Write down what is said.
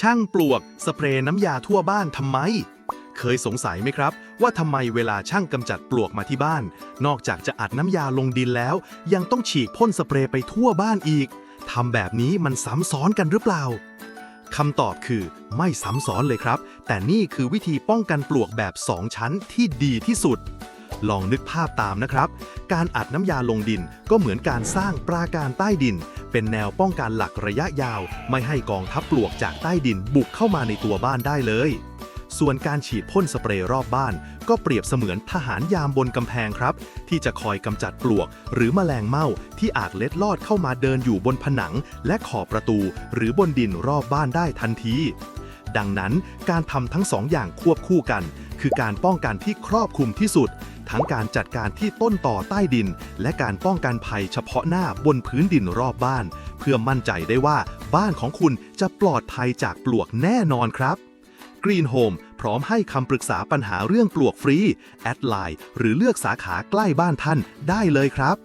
ช่างปลวกสเปรย์น้ำยาทั่วบ้านทำไม เคยสงสัยไหมครับ ว่าทำไมเวลาช่างกำจัดปลวกมาที่บ้าน นอกจากจะอัดน้ำยาลงดินแล้ว ยังต้องฉีกพ่นสเปรย์ไปทั่วบ้านอีกทำแบบนี้มันซ้ำซ้อนกันหรือเปล่าคำตอบคือไม่ซ้ำซ้อนเลยครับ แต่นี่คือวิธีป้องกันปลวกแบบ 2 ชั้นที่ดีที่สุด ลองนึกภาพตามนะครับ การอัดน้ำยาลงดินก็เหมือนการสร้างปราการใต้ดิน เป็นแนวป้องกันหลักระยะยาว ไม่ให้กองทัพปลวกจากใต้ดินบุกเข้ามาในตัวบ้านได้เลย ส่วนการฉีดพ่นสเปรย์รอบบ้าน ก็เปรียบเสมือนทหารยามบนกำแพงครับ ที่จะคอยกำจัดปลวก หรือแมลงเม่าที่อาจเล็ดลอดเข้ามาเดินอยู่บนผนัง และขอบประตู หรือบนดินรอบบ้านได้ทันที ดังนั้นการทำทั้งสองอย่างควบคู่กัน คือการป้องกันที่ครอบคลุมที่สุด ทั้งการจัดการที่ต้นต่อใต้ดิน และการป้องกันภัยเฉพาะหน้าบนพื้นดินรอบบ้าน เพื่อมั่นใจได้ว่าบ้านของคุณจะปลอดภัยจากปลวกแน่นอนครับ Green Home พร้อมให้คำปรึกษาปัญหาเรื่องปลวกฟรี แอดไลน์หรือเลือกสาขาใกล้บ้านท่านได้เลยครับ